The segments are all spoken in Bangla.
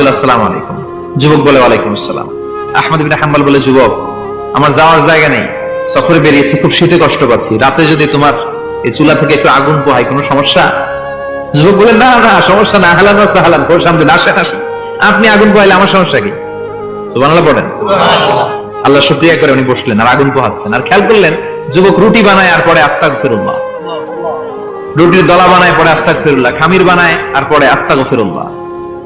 আব্দুল্লাহ আসসালাম আলাইকুম। যুবক বলে ওয়ালাইকুম আসসালাম। আহমদ ইবিন হাম্বাল বলে, যুবক, আমার যাওয়ার জায়গা নেই, সফরে বেরিয়েছি, খুব শীতে কষ্ট পাচ্ছি। রাতে যদি তোমার এই চুলা থেকে একটু আগুন পোহায়, কোনো সমস্যা? যুবক বলে, না না, সমস্যা না, হালান বা সাহালান কোন সামনে আসেন আসেন। আপনি আগুন পোহাইলে আমার সমস্যা কি? সুবহানাল্লাহ পড়েন আল্লাহ শুক্রিয়া করে উনি বসলেন, আর আগুন পোহাচ্ছেন। আর খেয়াল করলেন, যুবক রুটি বানায় আর পরে আস্তাক ফিরুল্লাহ রুটির দলা বানায়, পরে আস্তাক ফিরুল্লাহ খামির বানায় আর পরে আস্তাক ফিরুল্লাহ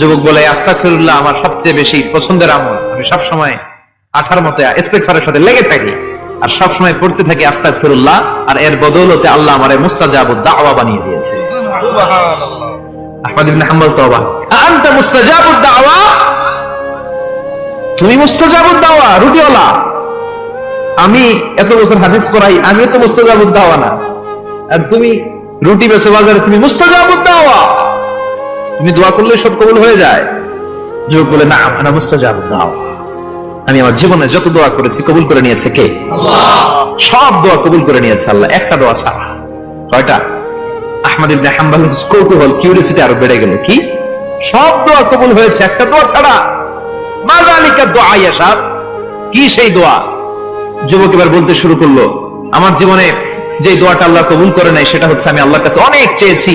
যুবক বলে আস্তাক ফিরুল্লাহ আমার সবচেয়ে বেশি পছন্দের আমল। আমি সব সময় আঠার মতে ইস্তেগফারের সাথে লেগে থাকি আর সব সময় পড়তে থাকি আস্তাক ফিরুল্লাহ আর এর বদৌলতে আল্লাহ আমারে মুস্তাজাবুদ দাওয়া বানিয়ে দিয়েছে। আহমদ ইবনে হাম্বল তো আনতা মুস্তাজাবুদ দাওয়া? তুমি মুস্তাজাবুদ দাওয়া রুটিওয়ালা। আমি এত বছর হাদিস পড়াই আমিও তো মুস্তাজাবুদ দাওয়া না। আর তুমি রুটি বেচো বাজারে তুমি মুস্তাজাবুদ দাওয়া। তুমি দোয়া করলে সব কবুল হয়ে যায়। যুবক বলে না আনা মুস্তাজাবুদ দাওয়া আমি আমার জীবনে যত দোয়া করেছি কবুল করে নিয়েছে কে? সব দোয়া কবুল করে নিয়েছে আল্লাহ একটা দোয়া ছাড়া। কয়টা? আহমদ ইবনে হাম্বল কৌতূহল কিউরিসিটি আরও বেড়ে গেল। কি? সব দোয়া কবুল হয়েছে একটা দোয়া ছাড়া। মাজালিকা দোয়া কি সেই দোয়া? যুবক এবার বলতে শুরু করল আমার জীবনে যে দোয়াটা আল্লাহ কবুল করে নাই সেটা হচ্ছে আমি আল্লাহর কাছে অনেক চেয়েছি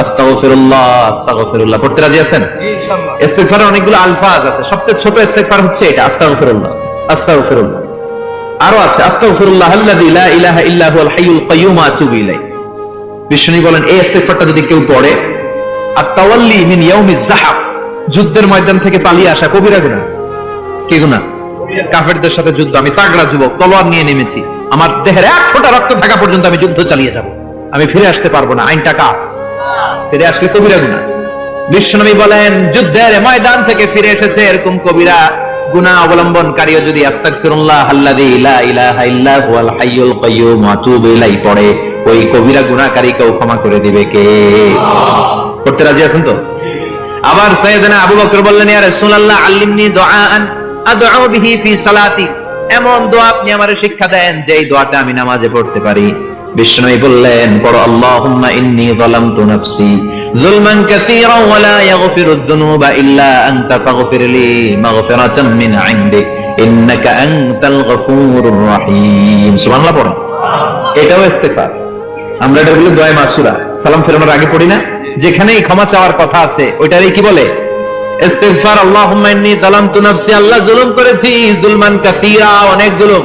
আস্তাগফিরুল্লাহ আস্তাগফিরুল্লাহ। পড়তে রাজি আছেন? ইস্তেগফারের অনেকগুলো আলফাজ আছে। সবচেয়ে ছোট ইস্তেগফার হচ্ছে এটা আস্তাগফিরুল্লাহ আস্তাগফিরুল্লাহ। আরও আছে আস্তাগফিরুল্লাহ আল্লাযী লা ইলাহা ইল্লা হুয়াল হাইয়ুল কাইয়্যুম আতুবু ইলাইহি। বিষ্ণু বলেন এই ইস্তেগফারটা যদি কেউ পড়ে আর তাওয়াল্লি মিন ইয়াউমিজ জাহাফ যুদ্ধের ময়দান থেকে পালিয়ে আসা কবিরা গুনাহ। কি গুনাহ? কাফেরদের সাথে যুদ্ধ। আমি তাগড়া যুবক তলোয়ার নিয়ে নেমেছি। আমার দেহের এক ফোঁটা রক্ত থাকা পর্যন্ত আমি যুদ্ধ চালিয়ে যাব। আমি ফিরে আসতে পারব না। আইনটা কার? ফিরে আসলে কবিরা গুনাহ বিশ্বনবী বলেন, যুদ্ধের ময়দান থেকে ফিরে এসেছে এরকম কবিরা। যদি হাইয়ুল কাইয়্যুম আতুবু ইলাইহি, পড়ে, ওই কবিরা গুনাহকারীকেও ক্ষমা করে দিবে কে? করতে রাজি আছেন তো? আবার সাইয়েদনা আবু বকর বললেন, ইয়া রাসূলুল্লাহ, আল্লিমনি দুআআন আদউ বিহি ফি সালাতি। এমন দোয়া আপনি আমারে শিক্ষা দেন যে এই দোয়াটা আমি নামাজে পড়তে পারি। বিষ্ণুই বললেন আল্লাহুম্মা ইন্নী যালামতু নাফসি যুলমান যুনুবা ইল্লা আনতা ফাগফির লি মাগফিরাতাম মিন ইনদিক ইন্নাকা আনতাল গফুরুর সুবহানাল্লাহ এটাও আমরা এটা বলি দোয়া মাসুরা। সালাম ফেরানোর আগে পড়ি না? যেখানেই ক্ষমা চাওয়ার কথা আছে, ওইটারই কি বলে? ইস্তেগফার, আল্লাহুম্মা ইন্নী যালামতু নাফসি আল্লাহ জুলুম করেছি জুলমান কাসীরা অনেক জুলুম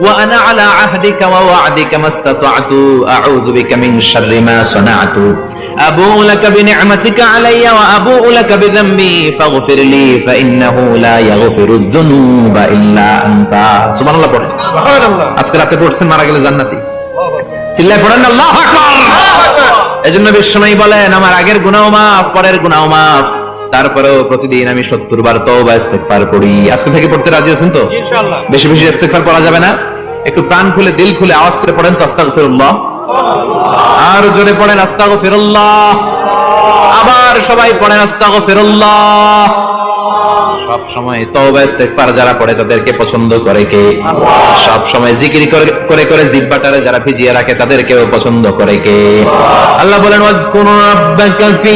وأنا على عهدك ووعدك ما استطعت أعوذ بك من شر ما صنعت أبوء لك بنعمتك علي وأبوء لك بذنبي فاغفر لي فإنه لا يغفر الذنوب إلا أنت سبحان الله পড়েন আজকে রাতে পড়ছেন মারা গেলে জান্নাতি চিল্লায় পড়েন আল্লাহ এজন্য বিশ্বময়ী বলেন আমার আগের গুনাও মাফ পরের গুনাও মাফ তারপরেও প্রতিদিন আমি সত্তর বার তওবা ইস্তেগফার পড়ি আজকে থেকে পড়তে রাজি আছেন তো? বেশি বেশি ইস্তেগফার পড়া যাবে না। একটু প্রাণ খুলে দিল খুলে আওয়াজ করে পড়েন তো আস্তাগফিরুল্লাহ। আর জোরে পড়েন আস্তাগফিরুল্লাহ। আবার সবাই পড়েন আস্তাগফিরুল্লাহ। সব সময় তওবা ইস্তেগফার যারা পড়ে তাদেরকে পছন্দ করে কে? সব সময় জিকির করে করে জিব্বাটারে যারা ভিজিয়ে রাখে তাদেরকেও পছন্দ করে কে? আল্লাহ বলেন ওয়াজকুর রাব্বাকা ফি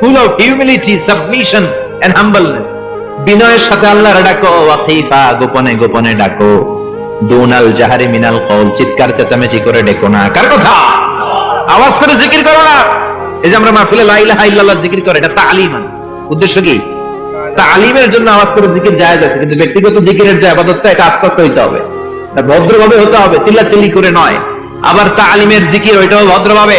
full of humility submission and humbleness বিনয়ের সাথে আল্লাহর ডাকো ওয়া খীফা গোপনে গোপনে ডাকো। দুনাল জাহারি মিনাল কওল, চিৎকার চেঁচামেচি করে ডেকো না। কার কথা? আওয়াজ করে জিকির করো না। এই যে আমরা মাহফিলে লা ইল্লাল্লাহ জিকির করে, এটা তালিমান। উদ্দেশ্য কি? তালিমের জন্য আওয়াজ করে জিকির জায়েজ আছে, কিন্তু ব্যক্তিগত জিকিরের যে আবাদতটা এটা আস্তে আস্তে হইতে হবে। ভদ্রভাবে হতে হবে, চিল্লাচিল্লি করে নয়। আবার তালিমের জিকির ওইটাও ভদ্রভাবে।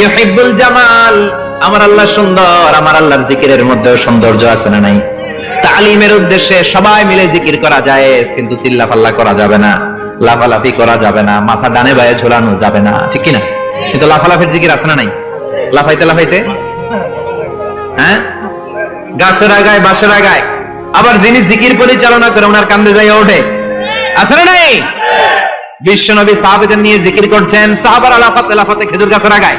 ইউহিব্বুল জামাল। আমার আল্লাহ সুন্দর, আমার আল্লাহর জিকিরের মধ্যেও সৌন্দর্য আছে না নাই? তালিমের উদ্দেশ্যে সবাই মিলে জিকির করা যায় কিন্তু চিল্লা পাল্লা করা যাবে না, লাফালাফি করা যাবে না, মাথা ডানে বায়ে ঝোলানো যাবে না, ঠিক কি না কিন্তু লাফালাফির জিকির আছে না নাই? লাফাইতে লাফাইতে? হ্যাঁ? গাছের আগায় বাসের আগায়। আবার যিনি জিকির পরিচালনা করে, ওনার কান্দে যাই ওঠে। আছে না নাই? বিশ্ব নবী সাহাবেদের নিয়ে জিকির করছেন, সাহাবার আলাফাতে লাফাতে খেজুর গাছের আগায়।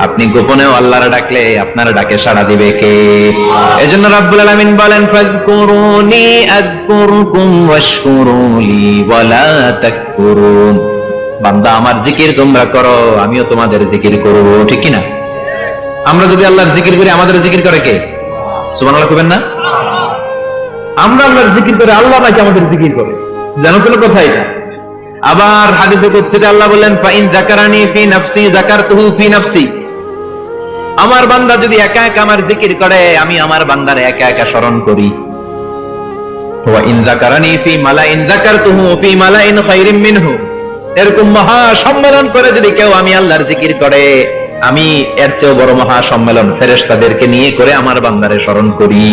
আপনি গোপনেও আল্লাহর ডাকলে আপনার ডাকে সাড়া দিবে কে? এজন্য রাব্বুল আলামিন বলেন, ফাযকুরুনি আযকুরকুম ওয়াশকুরুলি ওয়ালা তাকফুরুন। বান্দা, আমার জিকির তোমরা করো, আমিও তোমাদের জিকির করব। ঠিক কি না আমরা যদি আল্লাহর জিকির করি, আমাদের জিকির করে কে? সুবহানাল্লাহ কইবেন না? আমরা আল্লাহর জিকির করে, আল্লাহ নাকি আমাদের জিকির করে? জানো তো কথা এটা? আবার হাদিসে কুদসিতে আল্লাহ বললেন ফাইন যাকারানি ফি নাফসি যাকারতুহু ফি নাফসি। আমার বান্দা যদি একা একা আমার জিকির করে আমি আমার বান্দার একা একা স্মরণ করি। ওয়া ইন যাকারানি ফি মালাইন যাকারতুহু ফি মালাইন খায়রিম মিনহু। এরকম মহা সম্মেলন করে যদি কেউ আমি আল্লাহর জিকির করে আমি এর চেয়েও বড় মহা সম্মেলন ফেরেশতাদেরকে নিয়ে করে আমার বান্দারে স্মরণ করি।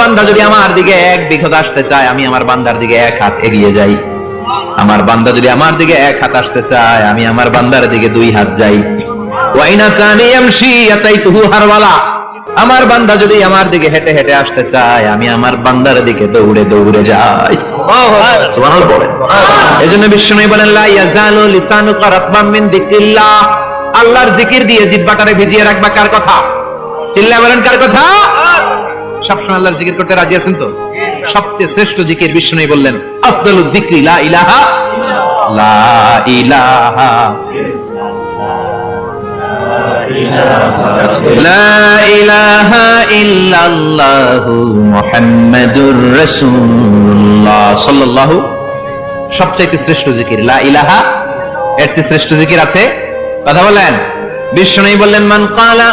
বান্দা যদি আমার দিকে এক বিঘত আসতে চায় আমি আমার বান্দার দিকে এক হাত এগিয়ে যাই। আমার বান্দা যদি আমার দিকে এক হাত আসতে চায় আমি আমার বান্দার দিকে দুই হাত যাই। ওয়াইনা হারওয়ালা। আমার বান্দা যদি আমার দিকে হেঁটে হেঁটে আসতে চায় আমি আমার বান্দার দিকে দৌড়ে দৌড়ে যাই। সুবহানাল্লাহ বলেন। এজন্য বিষ্ণু বলেন লা ইয়াজালু লিসানুকা রাতবাম মিন যিকরিল্লাহ। আল্লাহর জিকির দিয়ে জিহ্বাটারে ভিজিয়ে রাখবা কার কথা? চিল্লা বলেন কার কথা? সবসময় আল্লাহর জিকির করতে রাজি আছেন তো? সবচেয়ে শ্রেষ্ঠ জিকির বিষ্ণু বললেন লা ইলাহা সবচাইতে শ্রেষ্ঠ জিকির, লা ইলাহা, এর চেয়ে শ্রেষ্ঠ জিকির আছে? কথা বলেন। বিষ্ণু বললেন, মান কালা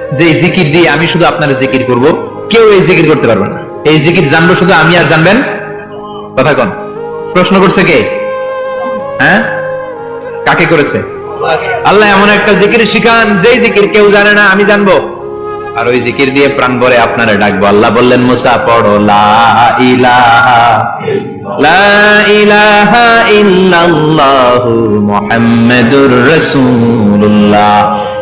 যে জিকির দিয়ে আমি শুধু আপনার জিকির করব, কেউ এই জিকির করতে পারবে না। এই জিকির জানব শুধু আমি আর জানবেন? কথা কোন। প্রশ্ন করছে কে? হ্যাঁ? কাকে করেছে? আল্লাহ এমন একটা জিকির শিখান, যেই জিকির কেউ জানে না, আমি জানব। আর ওই জিকির দিয়ে প্রাণ ভরে আপনারা ডাকবো। আল্লাহ বললেন, মুসা, পড়ো, লা ইলাহা লা ইলাহা ইল্লাল্লাহু মুহাম্মাদুর রাসূলুল্লাহ।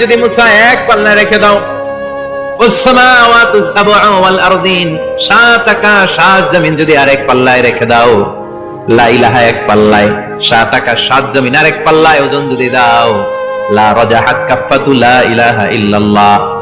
যদি মুসা এক পাল্লা রেখে দাও। সাত আকাশ এক পাল্লায়, সাত সাত জমিন আরেক পাল্লায় ওজন যদি দাও। লা রাজাহাত কাফাতু লা ইলাহা ইল্লাল্লাহ।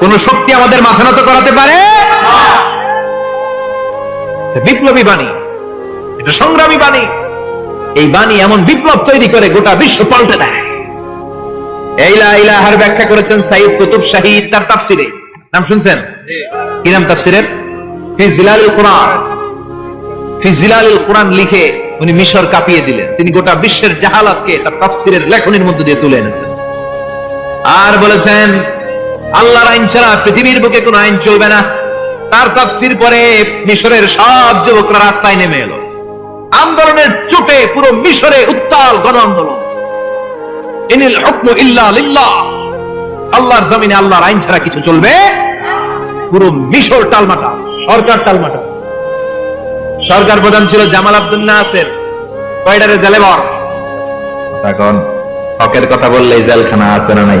কোন শক্তি আমাদের মাথা নত করাতে পারে? বিপ্লবী বাণী এটা সংগ্রামী বাণী। এই বাণী এমন বিপ্লব তৈরি করে গোটা বিশ্ব পাল্টে দেয়। এই লা ইলাহার ব্যাখ্যা করেছেন সাইদ কুতুব শাহিদ তার তাফসিরে। নাম শুনছেন? কি নাম তাফসিরের? ফি জিলালিল কোরআন। ফি জিলালিল কোরআন লিখে উনি মিশর কাঁপিয়ে দিলেন। তিনি গোটা বিশ্বের জাহালাতকে তার তাফসিরের লেখনির মধ্যে দিয়ে তুলে এনেছেন। আর বলেছেন আল্লাহর আইন ছাড়া পৃথিবীর বুকে কোনো আইন চলবে না। তার তাফসির পরে মিশরের সব যুবকরা রাস্তায় নেমে এলো। আন্দোলনের চোটে পুরো মিশরে উত্তাল গণ আন্দোলন আল্লাহর জমিনে আল্লাহর আইন ছাড়া কিছু চলবে? পুরো মিশর টালমাটা, সরকার টালমাটা। সরকার প্রধান ছিল জামাল আব্দুল নাসের। জেলে এখন হকের কথা বললেই জেলখানা আছে না নাই?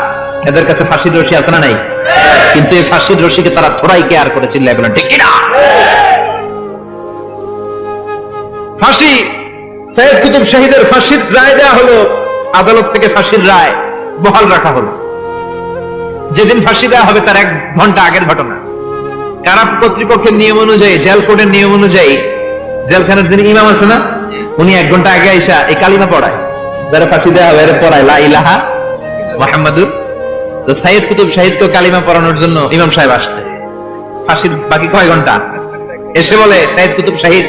এদের কাছে ফাঁসির রশি আছে না নাই? কিন্তু এই ফাঁসির রশিকে তারা থোড়াই কেয়ার করে চিল্লাই বলেন ঠিক কিনা ফাঁসি, সৈয়দ কুতুব শহীদের ফাঁসির রায় দেওয়া হলো, আদালত থেকে ফাঁসির রায় বহাল রাখা হলো। যেদিন ফাঁসি দেওয়া হবে তার এক ঘণ্টা আগের ঘটনা। কারা কর্তৃপক্ষের নিয়ম অনুযায়ী, জেল কোর্টের নিয়ম অনুযায়ী, জেলখানার যিনি ইমাম আছে না, উনি এক ঘণ্টা আগে আইসা এই কালিমা পড়ায়। যারা ফাঁসি দেওয়া হবে এরা পড়ায়, লা ইলাহা মোহাম্মদুর তো সাইদ কুতুব শাহিদকে কালিমা পড়ানোর জন্য ইমাম সাহেব আসছে। ফাঁসির বাকি কয় ঘণ্টা? এসে বলে সাইদ কুতুব শাহিদ